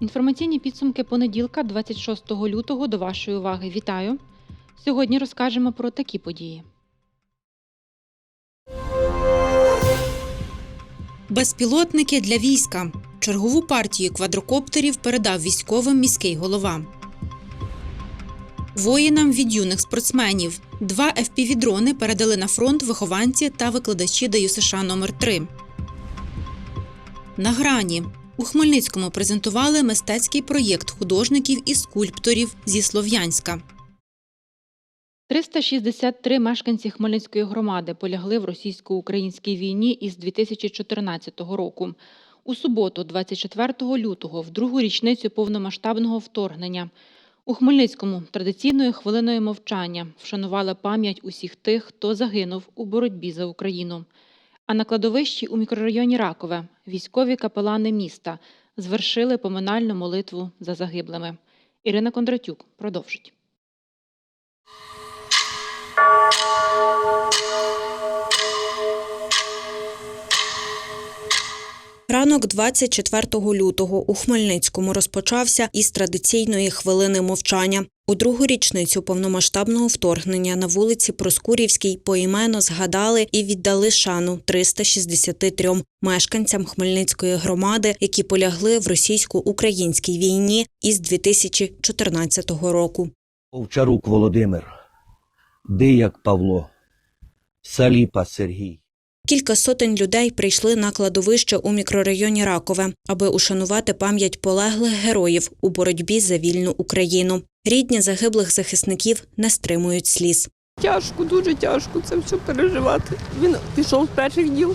Інформаційні підсумки понеділка, 26 лютого, до вашої уваги. Вітаю! Сьогодні розкажемо про такі події. Безпілотники для війська. Чергову партію квадрокоптерів передав військовим міський голова. Воїнам від юних спортсменів. Два FPV-дрони передали на фронт вихованці та викладачі ДЮСШ номер 3 На грані. У Хмельницькому презентували мистецький проєкт художників і скульпторів зі Слов'янська. 363 мешканці Хмельницької громади полягли в російсько-українській війні із 2014 року. У суботу, 24 лютого, в другу річницю повномасштабного вторгнення, у Хмельницькому традиційною хвилиною мовчання вшанували пам'ять усіх тих, хто загинув у боротьбі за Україну. А на кладовищі у мікрорайоні Ракове військові капелани міста звершили поминальну молитву за загиблими. Ірина Кондратюк продовжить. Ранок 24 лютого у Хмельницькому розпочався із традиційної хвилини мовчання. У другу річницю повномасштабного вторгнення на вулиці Проскурівській поіменно згадали і віддали шану 363 мешканцям Хмельницької громади, які полягли в російсько-українській війні із 2014 року. Овчарук Володимир, Дияк Павло, Саліпа Сергій. Кілька сотень людей прийшли на кладовище у мікрорайоні Ракове, аби ушанувати пам'ять полеглих героїв у боротьбі за вільну Україну. Рідні загиблих захисників не стримують сліз. Тяжко, дуже тяжко це все переживати. Він пішов з перших діл.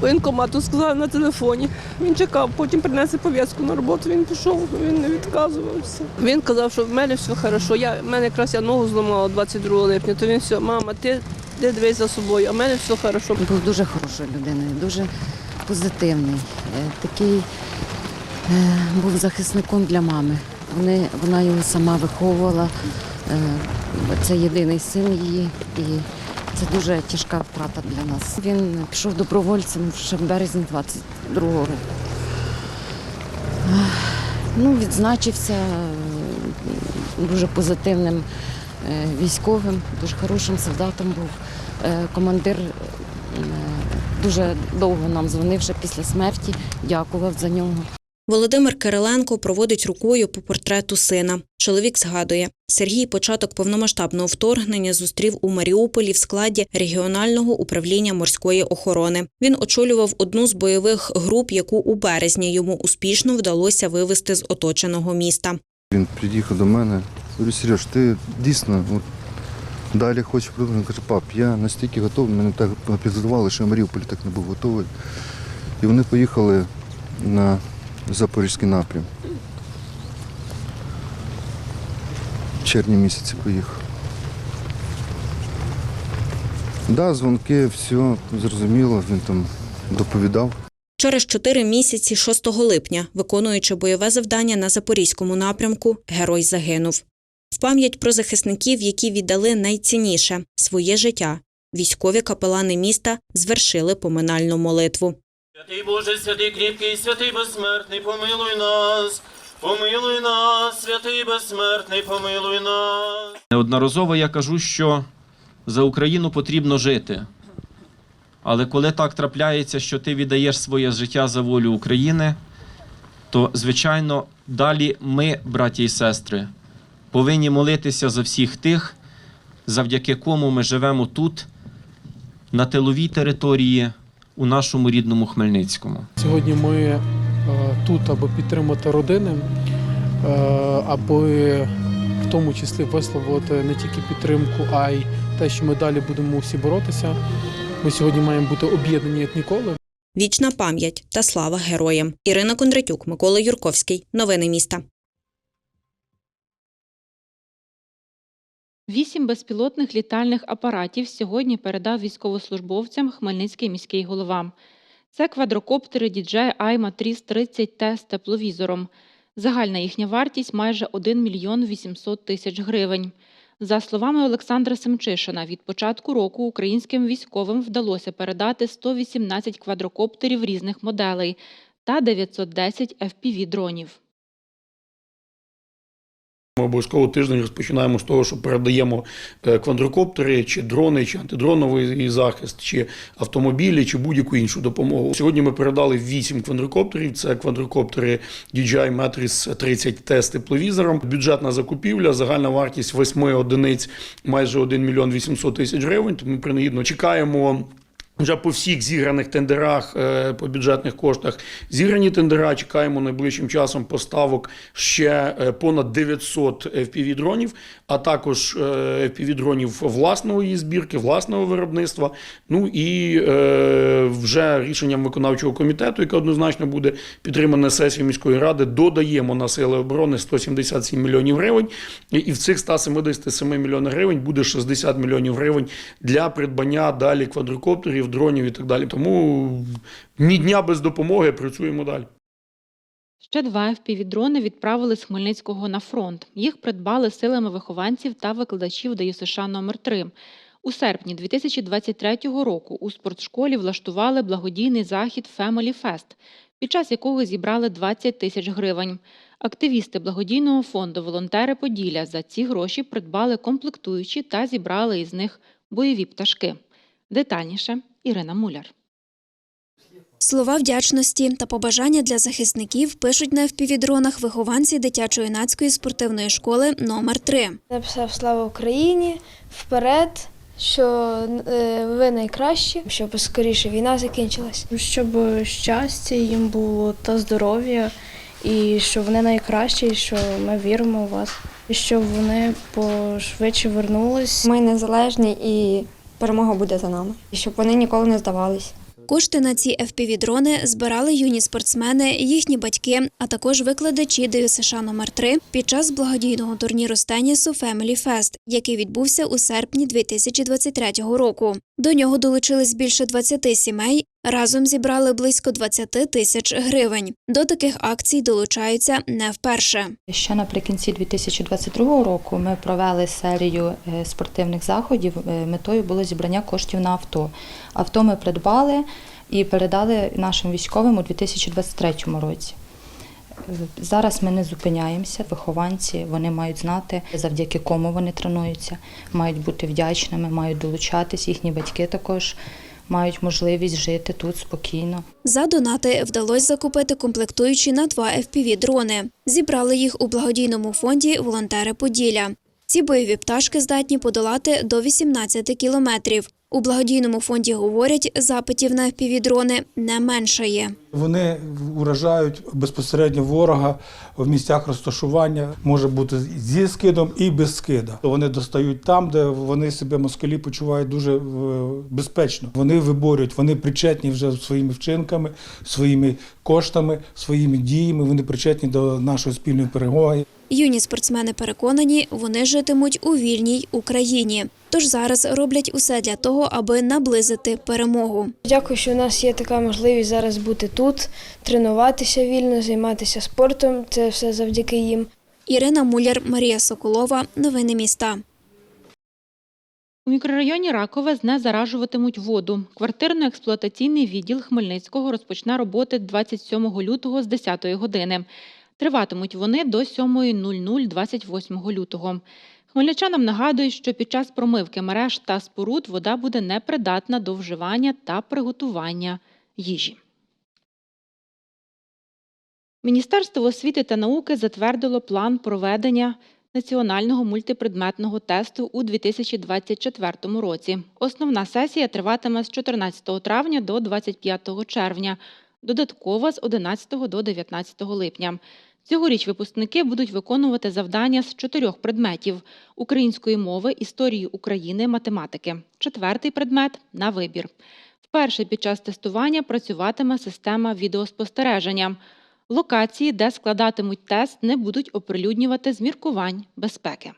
Воєнкомату сказав на телефоні. Він чекав, потім принесли пов'язку на роботу. Він пішов, він не відказувався. Він казав, що в мене все добре. Я, в мене якраз я ногу зламала 22 липня, то він все, мама, ти, ти дивись за собою, а в мене все добре. Був дуже хорошою людиною, дуже позитивний. Е, Такий е, був захисником для мами. Вони, вона його сама виховувала. Е, Це єдиний син її, і це дуже тяжка втрата для нас. Він пішов добровольцем ще в березні 22-го року. Ну, відзначився дуже позитивним військовим, дуже хорошим солдатом був. Е, Командир е, дуже довго нам дзвонив ще після смерті, дякував за нього. Володимир Кириленко проводить рукою по портрету сина. Чоловік згадує, Сергій початок повномасштабного вторгнення зустрів у Маріуполі в складі регіонального управління морської охорони. Він очолював одну з бойових груп, яку у березні йому успішно вдалося вивести з оточеного міста. Він під'їхав до мене. Говорю, Сереж, ти дійсно от, далі хочеш продовжувати? Він каже, пап, я настільки готовий, мене так підготували, що я в Маріуполі так не був готовий. І вони поїхали на Запорізький напрям. В червні місяці поїхав. Да, дзвонки, все зрозуміло, він там доповідав. Через чотири місяці 6 липня, виконуючи бойове завдання на запорізькому напрямку, герой загинув. В пам'ять про захисників, які віддали найцінніше своє життя. Військові капелани міста звершили поминальну молитву. Святий Боже, святий кріпкий, святий безсмертний, помилуй нас, помилуй нас, святий безсмертний, помилуй нас. Неодноразово я кажу, що за Україну потрібно жити. Але коли так трапляється, що ти віддаєш своє життя за волю України, то, звичайно, далі ми, браті і сестри, повинні молитися за всіх тих, завдяки кому ми живемо тут, на тиловій території, у нашому рідному Хмельницькому. Сьогодні ми е, тут, аби підтримати родини, е, аби в тому числі висловити не тільки підтримку, а й те, що ми далі будемо всі боротися. Ми сьогодні маємо бути об'єднані як ніколи. Вічна пам'ять та слава героям. Ірина Кондратюк, Микола Юрковський. Новини міста. Вісім безпілотних літальних апаратів сьогодні передав військовослужбовцям Хмельницький міський голова. Це квадрокоптери DJI Айма 30 T з тепловізором. Загальна їхня вартість майже 1 мільйон 800 тисяч гривень. За словами Олександра Семчишина, від початку року українським військовим вдалося передати 118 квадрокоптерів різних моделей та 910 FPV-дронів. Ми обов'язково тиждень розпочинаємо з того, що передаємо е, квадрокоптери, чи дрони, чи антидроновий захист, чи автомобілі, чи будь-яку іншу допомогу. Сьогодні ми передали 8 квадрокоптерів. Це квадрокоптери DJI Matrix 30T з тепловізором. Бюджетна закупівля, загальна вартість 8 одиниць майже 1 мільйон 800 тисяч гривень. Тому принагідно чекаємо. Вже по всіх зіграних тендерах е, по бюджетних коштах зіграні тендера. Чекаємо найближчим часом поставок ще е, понад 900 FPV-дронів, а також е, FPV-дронів власного її збірки, власного виробництва. Ну і вже рішенням виконавчого комітету, яке однозначно буде підтримане сесією міської ради, додаємо на сили оборони 177 мільйонів гривень. І в цих 177 мільйонів гривень буде 60 мільйонів гривень для придбання далі квадрокоптерів, дронів і так далі. Тому ні дня без допомоги працюємо далі. Ще два FPV-дрони відправили з Хмельницького на фронт. Їх придбали силами вихованців та викладачів ДЮСШ номер 3 У серпні 2023 року у спортшколі влаштували благодійний захід Family Fest, під час якого зібрали 20 тисяч гривень. Активісти благодійного фонду Волонтери Поділля за ці гроші придбали комплектуючі та зібрали із них бойові пташки. Детальніше Ірина Муляр. Слова вдячності та побажання для захисників пишуть на FPV-дронах вихованці дитячо-юнацької спортивної школи номер 3 Написав Слава Україні вперед, що е, ви найкращі, щоб скоріше війна закінчилась. Щоб щастя їм було та здоров'я, і що вони найкращі, і що ми віримо в вас, і щоб вони пошвидше вернулись. Ми незалежні і перемога буде за нами. І щоб вони ніколи не здавались. Кошти на ці FPV-дрони збирали юні спортсмени, їхні батьки, а також викладачі ДЮСШ номер 3 під час благодійного турніру з тенісу Family Fest, який відбувся у серпні 2023 року. До нього долучились більше 20 сімей. Разом зібрали близько 20 тисяч гривень. До таких акцій долучаються не вперше. Ще наприкінці 2022 року ми провели серію е, спортивних заходів. Е, Метою було зібрання коштів на авто. Авто ми придбали і передали нашим військовим у 2023 році. Е, Зараз ми не зупиняємося. Вихованці вони мають знати, завдяки кому вони тренуються, мають бути вдячними, мають долучатись. Їхні батьки також мають можливість жити тут спокійно. За донати вдалося закупити комплектуючі на два FPV-дрони. Зібрали їх у благодійному фонді Волонтери Поділля. Ці бойові пташки здатні подолати до 18 кілометрів. У благодійному фонді говорять, запитів на FPV-дрони не меншає. Вони уражають безпосередньо ворога в місцях розташування. Може бути зі скидом і без скида. Вони достають там, де вони себе москалі почувають дуже е, безпечно. Вони виборюють, вони причетні вже своїми вчинками, своїми коштами, своїми діями. Вони причетні до нашої спільної перемоги. Юні спортсмени переконані, вони житимуть у вільній Україні. Тож зараз роблять усе для того, аби наблизити перемогу. Дякую, що у нас є така можливість зараз бути тут, тренуватися вільно, займатися спортом. Це все завдяки їм. Ірина Муляр, Марія Соколова. Новини міста. У мікрорайоні Ракове знезаражуватимуть воду. Квартирно-експлуатаційний відділ Хмельницького розпочне роботи 27 лютого з 10 години. Триватимуть вони до 7.00 28 лютого. Хмельничанам нагадують, що під час промивки мереж та споруд вода буде непридатна до вживання та приготування їжі. Міністерство освіти та науки затвердило план проведення національного мультипредметного тесту у 2024 році. Основна сесія триватиме з 14 травня до 25 червня, додаткова з 11 до 19 липня. Цьогоріч випускники будуть виконувати завдання з чотирьох предметів: української мови, історії України, математики. Четвертий предмет на вибір. Вперше під час тестування працюватиме система відеоспостереження. Локації, де складатимуть тест, не будуть оприлюднювати з міркувань безпеки.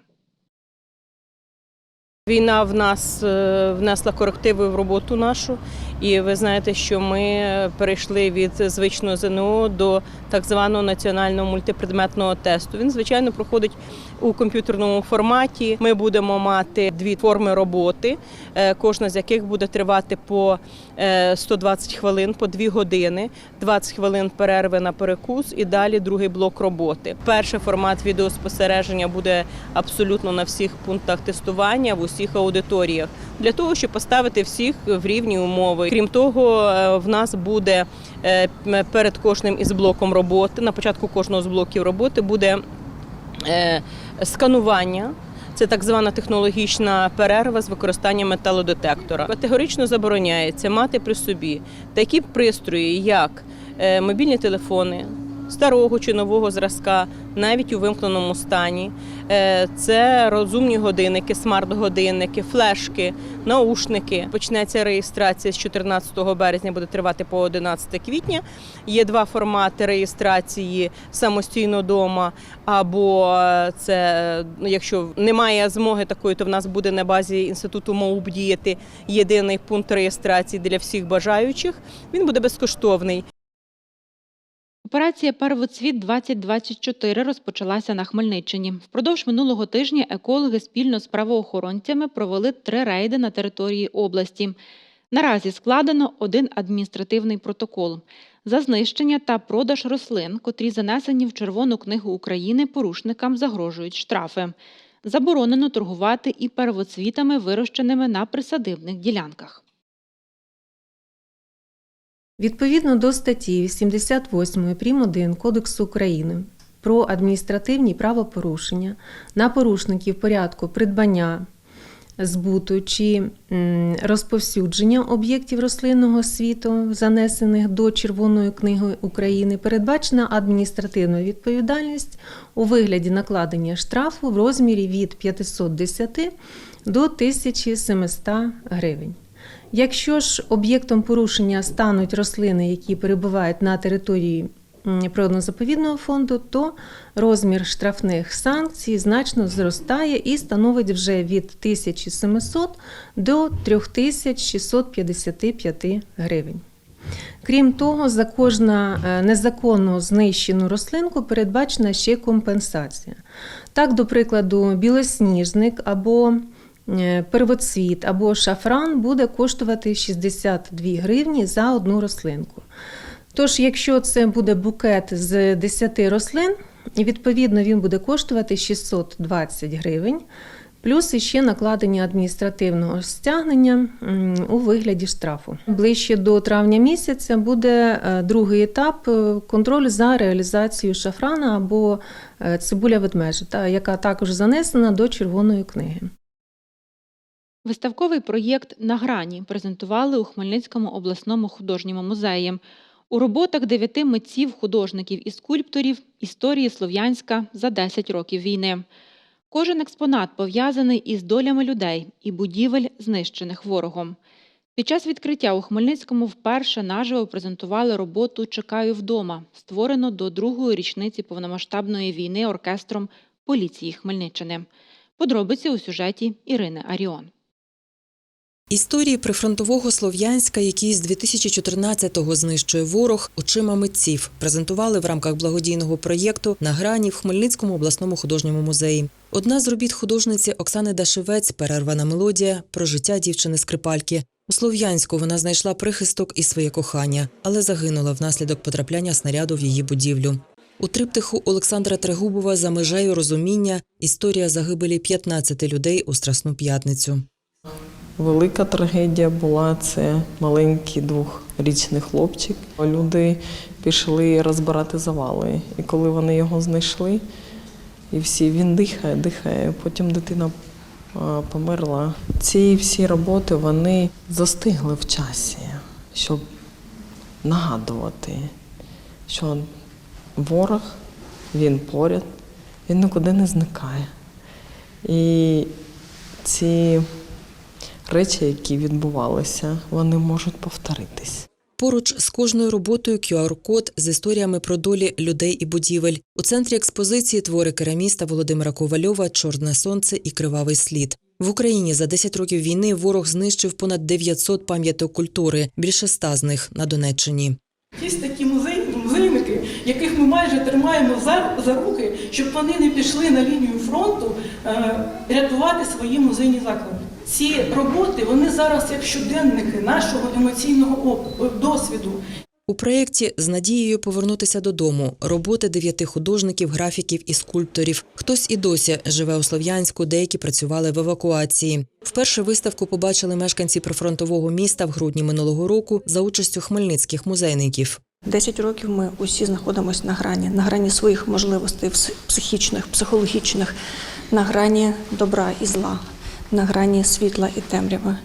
Війна в нас е, внесла корективи в роботу нашу, І ви знаєте, що ми перейшли від звичного ЗНО до так званого національного мультипредметного тесту. Він, звичайно, проходить у комп'ютерному форматі. Ми будемо мати дві форми роботи, е, кожна з яких буде тривати по е, 120 хвилин, по 2 години, 20 хвилин перерви на перекус і далі другий блок роботи. Перший формат відеоспостереження буде абсолютно на всіх пунктах тестування, в усіх аудиторіях, для того, щоб поставити всіх в рівні умови. Крім того, е, в нас буде е, перед кожним із блоком роботи, на початку кожного з блоків роботи буде е, сканування. Це так звана технологічна перерва з використанням металодетектора. Категорично забороняється мати при собі такі пристрої, як мобільні телефони старого чи нового зразка, навіть у вимкненому стані. Е, Це розумні годинники, смарт-годинники, флешки, наушники. Почнеться реєстрація з 14 березня, буде тривати по 11 квітня. Є два формати реєстрації самостійно вдома, або е, це ну, якщо немає змоги такої, то в нас буде на базі інституту МОУП діяти єдиний пункт реєстрації для всіх бажаючих. Він буде безкоштовний. Операція Первоцвіт 2024 розпочалася на Хмельниччині. Впродовж минулого тижня екологи спільно з правоохоронцями провели три рейди на території області. Наразі складено один адміністративний протокол за знищення та продаж рослин, котрі занесені в Червону книгу України порушникам загрожують штрафи. Заборонено торгувати і первоцвітами, вирощеними на присадибних ділянках. Відповідно до статті 88 прим. 1 Кодексу України про адміністративні правопорушення на порушників порядку придбання, збуту чи розповсюдження об'єктів рослинного світу, занесених до Червоної книги України, передбачена адміністративна відповідальність у вигляді накладення штрафу в розмірі від 510 до 1700 гривень. Якщо ж об'єктом порушення стануть рослини, які перебувають на території природно-заповідного фонду, то розмір штрафних санкцій значно зростає і становить вже від 1700 до 3655 гривень. Крім того, за кожну е, незаконно знищену рослинку передбачена ще компенсація. Так, до прикладу, білосніжник або первоцвіт або шафран буде коштувати 62 гривні за одну рослинку. Тож, якщо це буде букет з 10 рослин, відповідно він буде коштувати 620 гривень, плюс іще накладення адміністративного стягнення у вигляді штрафу. Ближче до травня місяця буде е, другий етап е, контроль за реалізацією шафрана або е, цибуля ведмежа, яка також занесена до червоної книги. Виставковий проєкт на грані презентували у Хмельницькому обласному художньому музеї. У роботах дев'яти митців, художників і скульпторів історії Слов'янська за 10 років війни. Кожен експонат пов'язаний із долями людей і будівель, знищених ворогом. Під час відкриття у Хмельницькому вперше наживо презентували роботу Чекаю вдома, створену до другої річниці повномасштабної війни оркестром поліції Хмельниччини. Подробиці у сюжеті Ірини Аріон. Історії прифронтового Слов'янська, які з 2014-го знищує ворог, очима митців, презентували в рамках благодійного проєкту на грані в Хмельницькому обласному художньому музеї. Одна з робіт художниці Оксани Дашевець Перервана мелодія про життя дівчини-скрипальки. У Слов'янську вона знайшла прихисток і своє кохання, але загинула внаслідок потрапляння снаряду в її будівлю. У триптиху Олександра Трегубова за межею розуміння історія загибелі 15 людей у Страсну п'ятницю. Велика трагедія була це маленький двохрічний хлопчик. Люди пішли розбирати завали. І коли вони його знайшли, і всі він дихає, дихає. Потім дитина померла. Ці всі роботи вони застигли в часі, щоб нагадувати, що ворог він поряд, він нікуди не зникає. І ці речі, які відбувалися, вони можуть повторитись. Поруч з кожною роботою QR-код з історіями про долі людей і будівель. У центрі експозиції твори кераміста Володимира Ковальова Чорне сонце і кривавий слід. В Україні за 10 років війни ворог знищив понад 900 пам'яток культури, більше ста з них на Донеччині. Є такі музей, музейники, яких ми майже тримаємо за, за руки, щоб вони не пішли на лінію фронту е, рятувати свої музейні заклади. Ці роботи вони зараз як щоденники нашого емоційного досвіду. У проєкті з надією повернутися додому роботи дев'яти художників, графіків і скульпторів. Хтось і досі живе у Слов'янську, деякі працювали в евакуації. Вперше виставку побачили мешканці прифронтового міста в грудні минулого року за участю хмельницьких музейників. Десять років ми усі знаходимося на грані, на грані своїх можливостей психічних, психологічних, на грані добра і зла, на грані світла і темряви.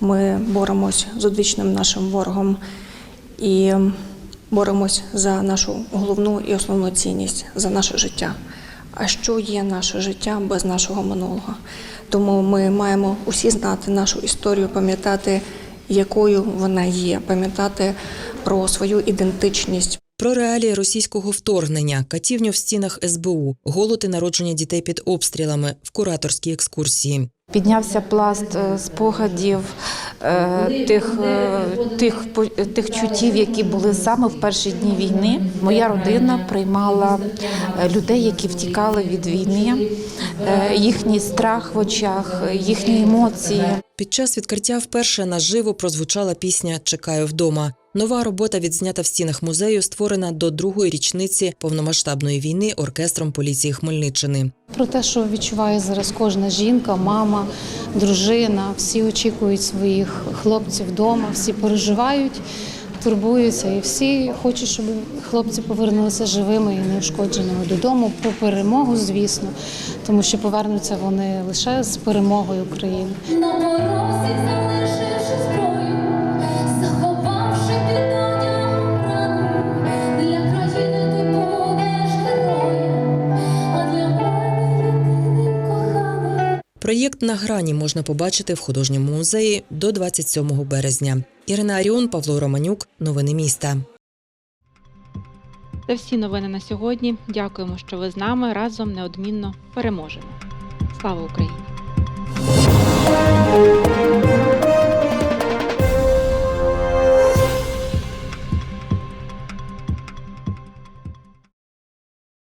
Ми боремось з одвічним нашим ворогом і боремось за нашу головну і основну цінність за наше життя. А що є наше життя без нашого минулого? Тому ми маємо усі знати нашу історію, пам'ятати, якою вона є, пам'ятати про свою ідентичність. Про реалії російського вторгнення, катівню в стінах СБУ, голод і народження дітей під обстрілами в кураторській екскурсії. Піднявся пласт е, спогадів е, тих, е, тих, тих чуттів, які були саме в перші дні війни. Моя родина приймала людей, які втікали від війни, їхній страх в очах, їхні емоції. Під час відкриття вперше наживо прозвучала пісня Чекаю вдома. Нова робота відзнята в стінах музею, створена до другої річниці повномасштабної війни оркестром поліції Хмельниччини. Про те, що відчуває зараз кожна жінка, мама, дружина, всі очікують своїх хлопців вдома, всі переживають, турбуються, і всі хочуть, щоб хлопці повернулися живими і неушкодженими додому про перемогу, звісно, тому що повернуться вони лише з перемогою України. На порозі залишивши Проєкт на грані можна побачити в художньому музеї до 27 березня. Ірина Аріон, Павло Романюк. Новини міста. Це всі новини на сьогодні. Дякуємо, що ви з нами. Разом неодмінно переможемо. Слава Україні!